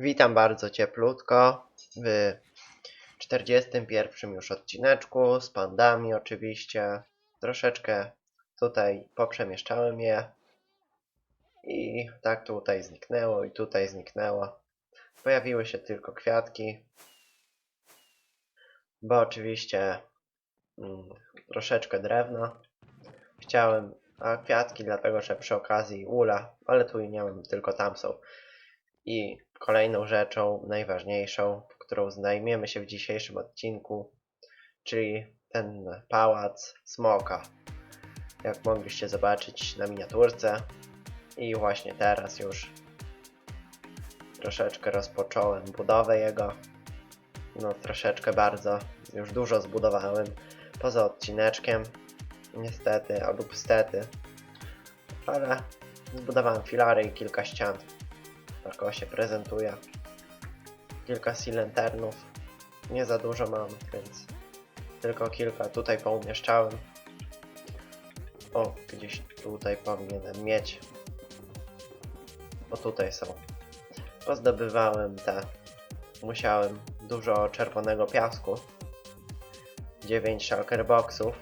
Witam bardzo cieplutko w 41 już odcineczku z pandami oczywiście. Troszeczkę tutaj poprzemieszczałem je i tak tutaj zniknęło i tutaj zniknęło. Pojawiły się tylko kwiatki, bo oczywiście mm, troszeczkę drewna. Chciałem, a kwiatki dlatego, że przy okazji ula, ale tu i nie mam, tylko tam są. I kolejną rzeczą, najważniejszą, którą zajmiemy się w dzisiejszym odcinku, czyli ten pałac smoka. Jak mogliście zobaczyć na miniaturce. I właśnie teraz już troszeczkę rozpocząłem budowę jego. No troszeczkę bardzo, już dużo zbudowałem. Poza odcineczkiem, niestety, albo stety. Ale zbudowałem filary i kilka ścian. Tak o się prezentuje. Kilka silenternów. Nie za dużo mam, więc tylko kilka tutaj poumieszczałem. O, gdzieś tutaj powinienem mieć. O, tutaj są. Pozdobywałem te. Musiałem dużo czerwonego piasku. 9 shulker boxów.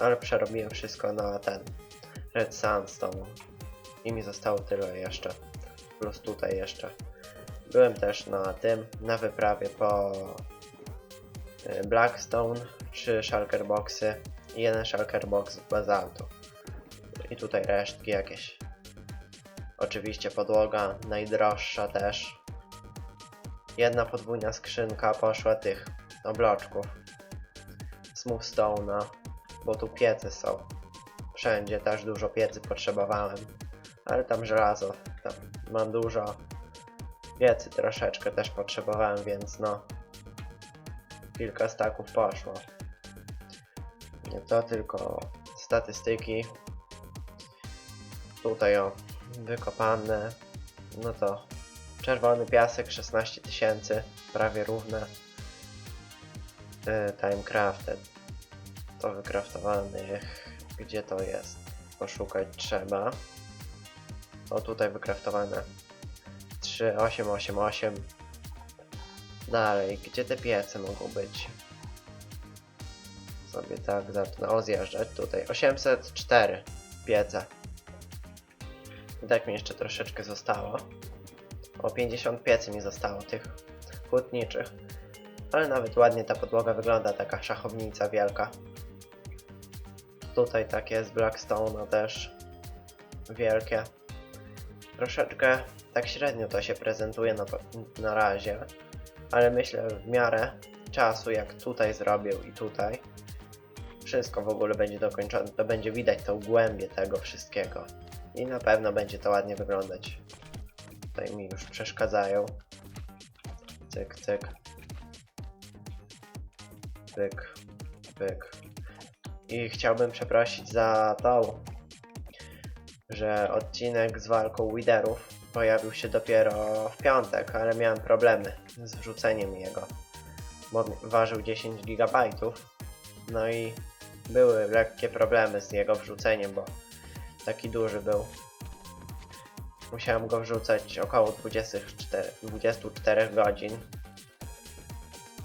Ale przerobiłem wszystko na ten Red Sandstone. I mi zostało tyle jeszcze plus tutaj jeszcze. Byłem też na tym, na wyprawie po y, Blackstone, trzy shulker boxy i jeden shulker box z bazaltu. I tutaj resztki jakieś. Oczywiście podłoga najdroższa też. Jedna podwójna skrzynka poszła tych obloczków. Smoothstone'a, bo tu piece są. Wszędzie też dużo piecy potrzebowałem. Ale tam żelazo, tam mam dużo. Piecy troszeczkę też potrzebowałem, więc no. Kilka staków poszło. Nie to tylko statystyki. Tutaj o, wykopane. No to czerwony piasek 16 tysięcy, prawie równe. Yy, time crafted. To wykraftowanych. Gdzie to jest? Poszukać trzeba. O tutaj wykraftowane. 3888 Dalej, gdzie te piece mogą być? Sobie tak zacznę. O zjeżdżać tutaj. 804 piece. I tak mi jeszcze troszeczkę zostało. O 50 piecy mi zostało tych hutniczych. Ale nawet ładnie ta podłoga wygląda, taka szachownica wielka. Tutaj takie z Blackstone'a też wielkie troszeczkę tak średnio to się prezentuje na, na razie, ale myślę w miarę czasu, jak tutaj zrobię i tutaj, wszystko w ogóle będzie dokończone, to będzie widać tą głębię tego wszystkiego i na pewno będzie to ładnie wyglądać. Tutaj mi już przeszkadzają. Cyk, cyk. Pyk, pyk. I chciałbym przeprosić za tą że odcinek z walką Widerów pojawił się dopiero w piątek, ale miałem problemy z wrzuceniem jego, bo ważył 10 GB. No i były lekkie problemy z jego wrzuceniem, bo taki duży był. Musiałem go wrzucać około 24, 24 godzin,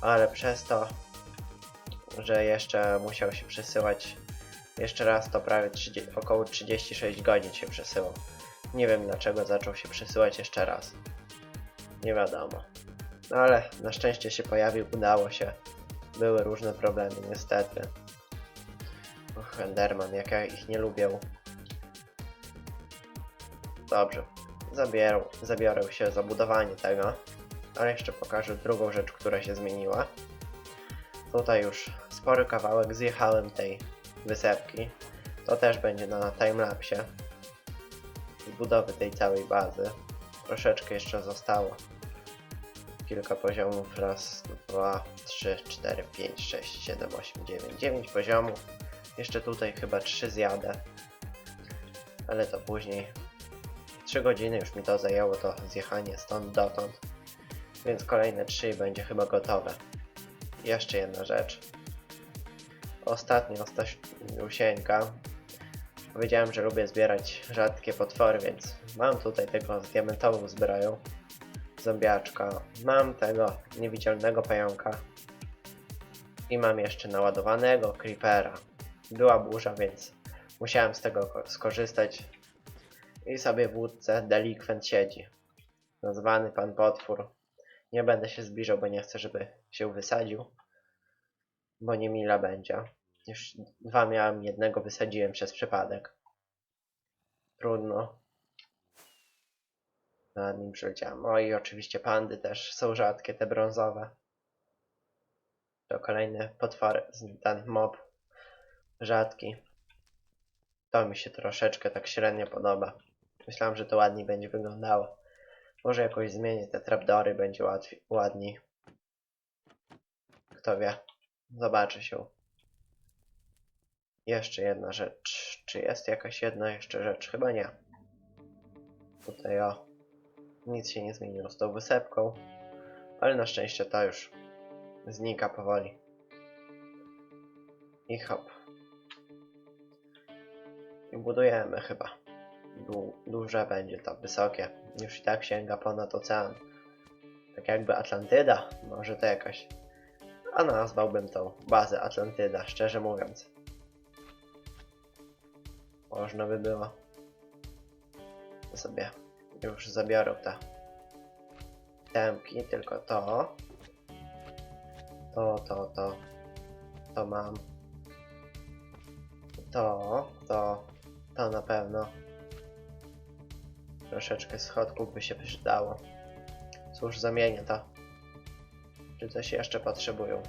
ale przez to, że jeszcze musiał się przesyłać jeszcze raz to prawie 30, około 36 godzin się przesyłał. Nie wiem dlaczego zaczął się przesyłać jeszcze raz. Nie wiadomo. No ale na szczęście się pojawił, udało się. Były różne problemy niestety. Och, Enderman, jak ja ich nie lubię. Dobrze. Zabierę, zabiorę się za budowanie tego. Ale jeszcze pokażę drugą rzecz, która się zmieniła. Tutaj już spory kawałek zjechałem tej wysepki. To też będzie na timelapsie budowy tej całej bazy. Troszeczkę jeszcze zostało. Kilka poziomów. Raz, dwa, trzy, cztery, pięć, sześć, siedem, osiem, dziewięć. Dziewięć poziomów. Jeszcze tutaj chyba trzy zjadę. Ale to później. Trzy godziny już mi to zajęło to zjechanie stąd dotąd. Więc kolejne trzy będzie chyba gotowe. Jeszcze jedna rzecz ostatnio Stasiusieńka powiedziałem, że lubię zbierać rzadkie potwory, więc mam tutaj tego z diamentową zbroją. zombiaczka. Mam tego niewidzialnego pająka. I mam jeszcze naładowanego creepera. Była burza, więc musiałem z tego ko- skorzystać. I sobie w łódce delikwent siedzi. Nazwany pan potwór. Nie będę się zbliżał, bo nie chcę, żeby się wysadził. Bo nie mila będzie. Już dwa miałem, jednego wysadziłem przez przypadek. Trudno. Nad nim przyleciałem. O i oczywiście pandy też są rzadkie, te brązowe. To kolejny potwór, ten mob rzadki. To mi się troszeczkę tak średnio podoba. Myślałem, że to ładniej będzie wyglądało. Może jakoś zmienię te trapdory, będzie łatwiej, ładniej. Kto wie. Zobaczy się. Jeszcze jedna rzecz. Czy jest jakaś jedna jeszcze rzecz? Chyba nie. Tutaj o. Nic się nie zmieniło z tą wysepką. Ale na szczęście to już znika powoli. I hop. I budujemy chyba. Du duże będzie to, wysokie. Już i tak sięga ponad ocean. Tak jakby Atlantyda. Może to jakaś. A nazwałbym tą bazę Atlantyda, szczerze mówiąc. Można by było. To sobie już zabiorę te temki, tylko to. To, to, to. To mam. To, to, to na pewno. Troszeczkę schodków by się przydało. Cóż, zamienię to. Czy coś jeszcze potrzebują?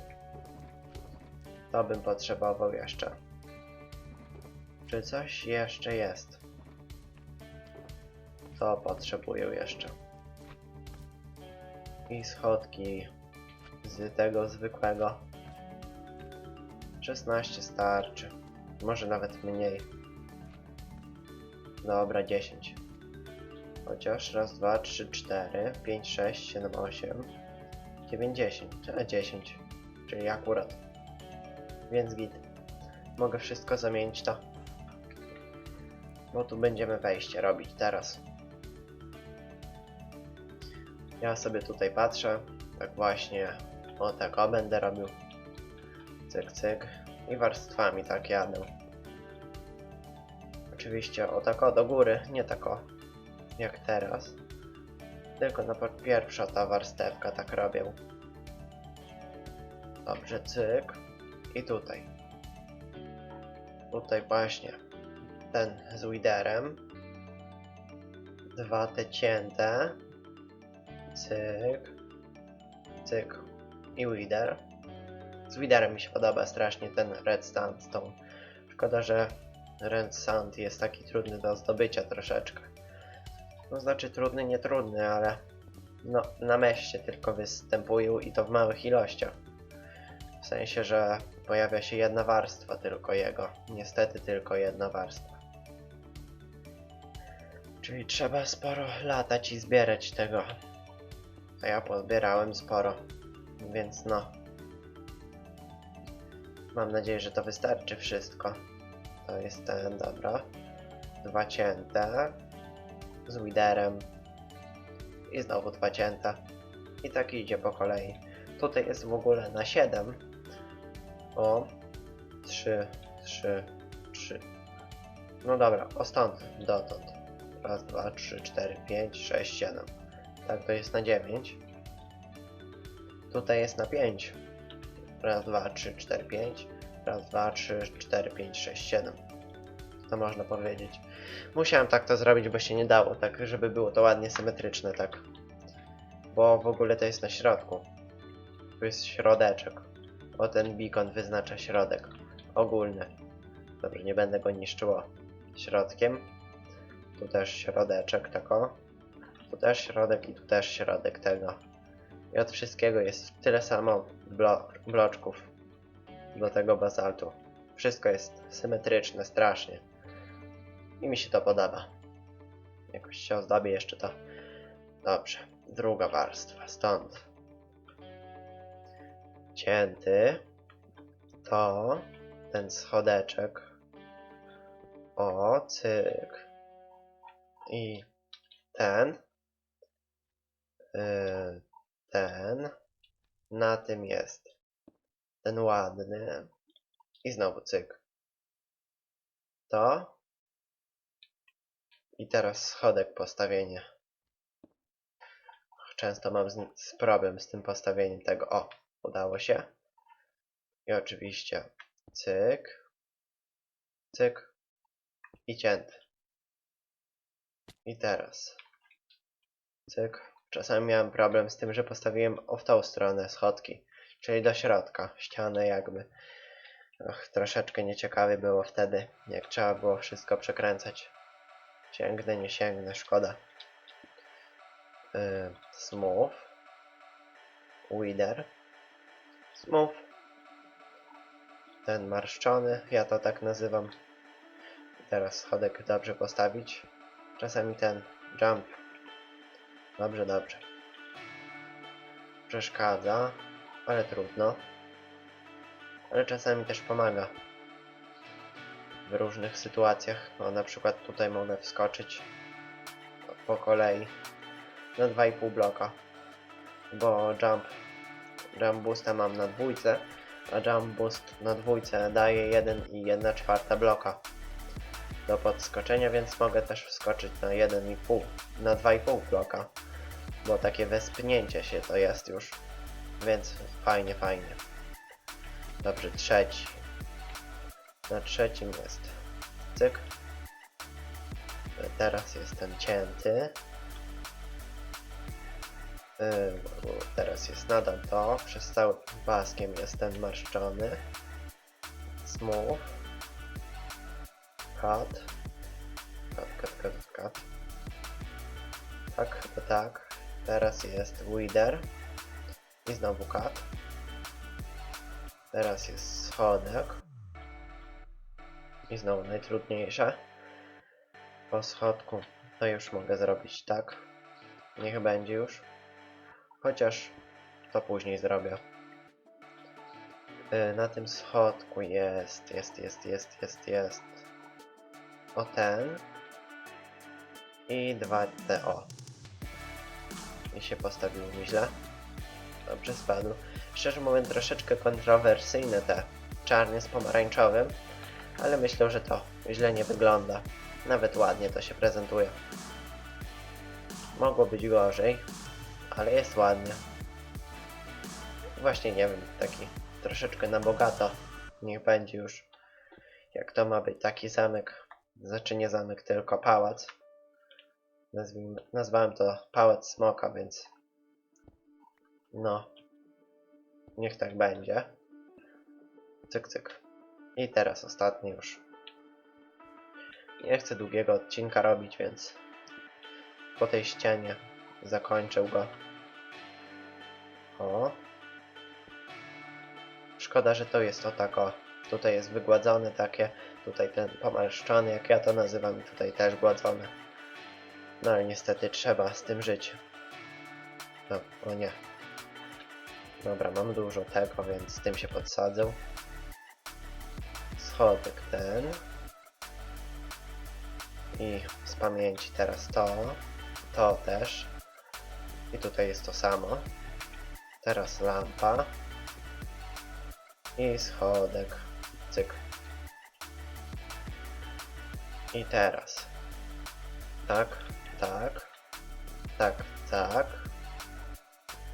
To bym potrzebował jeszcze. Czy coś jeszcze jest? To potrzebuję jeszcze. I schodki z tego zwykłego. 16 starczy. Może nawet mniej. Dobra, 10. Chociaż raz, dwa, trzy, cztery, pięć, sześć, siedem, osiem, dziewięć, dziesięć. A 10. Czyli akurat. Więc git. Mogę wszystko zamienić to. Bo tu będziemy wejście robić teraz. Ja sobie tutaj patrzę. Tak właśnie. O tak o będę robił. Cyk, cyk. I warstwami tak jadę. Oczywiście o tak o do góry, nie tak o jak teraz. Tylko na pierwsza ta warstewka tak robię. Dobrze, cyk. I tutaj. Tutaj właśnie ten z widerem. Dwa te cięte. Cyk. Cyk. I wider. Z widerem mi się podoba strasznie ten red sandstone. Szkoda, że red sand jest taki trudny do zdobycia troszeczkę. No znaczy trudny, nie trudny, ale no na meście tylko występują i to w małych ilościach. W sensie, że pojawia się jedna warstwa tylko jego. Niestety tylko jedna warstwa. Czyli trzeba sporo latać i zbierać tego. A ja pozbierałem sporo. Więc no. Mam nadzieję, że to wystarczy wszystko. To jest ten, dobra. Dwa cięte. Z widerem. I znowu dwa cięte. I tak idzie po kolei. Tutaj jest w ogóle na 7. O. 3, 3, 3. No dobra, o stąd, dotąd. Raz, dwa, trzy, cztery, pięć, sześć, siedem. Tak, to jest na 9. Tutaj jest na 5. Raz, dwa, trzy, cztery, pięć. Raz, dwa, trzy, cztery, pięć, sześć, siedem. To można powiedzieć. Musiałem tak to zrobić, bo się nie dało, tak żeby było to ładnie symetryczne, tak. Bo w ogóle to jest na środku. Tu jest środeczek. O ten beacon wyznacza środek. Ogólny. Dobrze, nie będę go niszczyło środkiem. Tu też środeczek, tako. Tu też środek i tu też środek tego. I od wszystkiego jest tyle samo blo bloczków do tego bazaltu. Wszystko jest symetryczne, strasznie. I mi się to podoba. Jakoś się ozdabi jeszcze to. Dobrze. Druga warstwa. Stąd. Cięty. To. Ten schodeczek. O, cyk. I ten. Yy, ten. Na tym jest ten ładny. I znowu cyk. To. I teraz schodek postawienie. Często mam z, z problem z tym postawieniem tego. O, udało się. I oczywiście cyk. Cyk. I cięty. I teraz. Cyk. Czasami miałem problem z tym, że postawiłem w tą stronę schodki, czyli do środka, ścianę jakby. Och, troszeczkę nieciekawie było wtedy, jak trzeba było wszystko przekręcać. Sięgnę, nie sięgnę, szkoda. Yy, smooth. Wider. Smooth. Ten marszczony, ja to tak nazywam. Teraz schodek dobrze postawić. Czasami ten jump. Dobrze, dobrze. Przeszkadza, ale trudno. Ale czasami też pomaga. W różnych sytuacjach. No, na przykład tutaj mogę wskoczyć po kolei na 2,5 bloka. Bo jump, jump boosta mam na dwójce, a jump boost na dwójce daje 1 i 1 czwarta bloka do podskoczenia, więc mogę też wskoczyć na 1,5, na 2,5 bloka, bo takie wespnięcie się to jest już, więc fajnie, fajnie. Dobrze, trzeci. Na trzecim jest cyk. Teraz jest ten cięty. Yy, Teraz jest nadal to. Przez cały paskiem jest ten marszczony. Smooth. Cut. Cut, cut, cut, cut. Tak, chyba tak. Teraz jest Wither. I znowu cut. Teraz jest schodek. I znowu najtrudniejsze. Po schodku to już mogę zrobić tak. Niech będzie już. Chociaż to później zrobię. Yy, Na tym schodku jest, jest, jest, jest, jest, jest. O ten. I dwa te o. I się postawiło mi źle. Dobrze spadł. Szczerze mówiąc troszeczkę kontrowersyjne te czarny z pomarańczowym. Ale myślę, że to źle nie wygląda. Nawet ładnie to się prezentuje. Mogło być gorzej, ale jest ładnie. Właśnie nie wiem, taki troszeczkę na bogato. Niech będzie już. Jak to ma być taki zamek. Znaczy nie zamek, tylko pałac. Nazwijmy, nazwałem to pałac smoka, więc no. Niech tak będzie. Cyk, cyk. I teraz ostatni już. Nie chcę długiego odcinka robić, więc po tej ścianie zakończę go. O. Szkoda, że to jest o tak o. Tutaj jest wygładzone takie, tutaj ten pomarszczony, jak ja to nazywam, tutaj też gładzone. No ale niestety trzeba z tym żyć. No, o nie. Dobra, mam dużo tego, więc z tym się podsadzę. Schodek ten. I z pamięci teraz to. To też. I tutaj jest to samo. Teraz lampa. I schodek. Cyk. I teraz. Tak, tak. Tak, tak.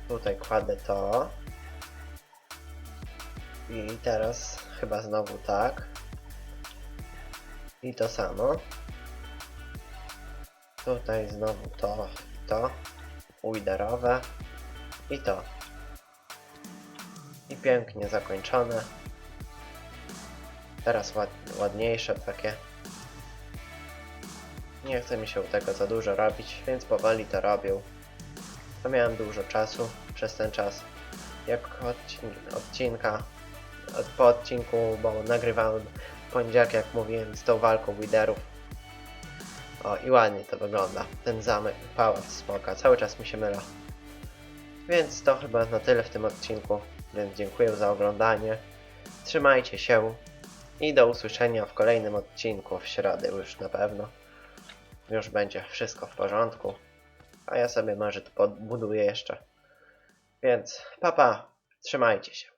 Tutaj kładę to. I teraz chyba znowu tak. I to samo. Tutaj znowu to, to. Widerowe. I to. I pięknie zakończone. Teraz ład, ładniejsze takie. Nie chce mi się tego za dużo robić, więc powoli to robię. To miałem dużo czasu przez ten czas. Jak odcin odcinka, od, po odcinku, bo nagrywałem poniedziałek, jak mówiłem, z tą walką liderów. O, i ładnie to wygląda. Ten zamek, pałac smoka, cały czas mi się myla. Więc to chyba na tyle w tym odcinku, więc dziękuję za oglądanie. Trzymajcie się i do usłyszenia w kolejnym odcinku w środę już na pewno. Już będzie wszystko w porządku. a ja sobie może tu podbuduję jeszcze. Więc papa, trzymajcie się.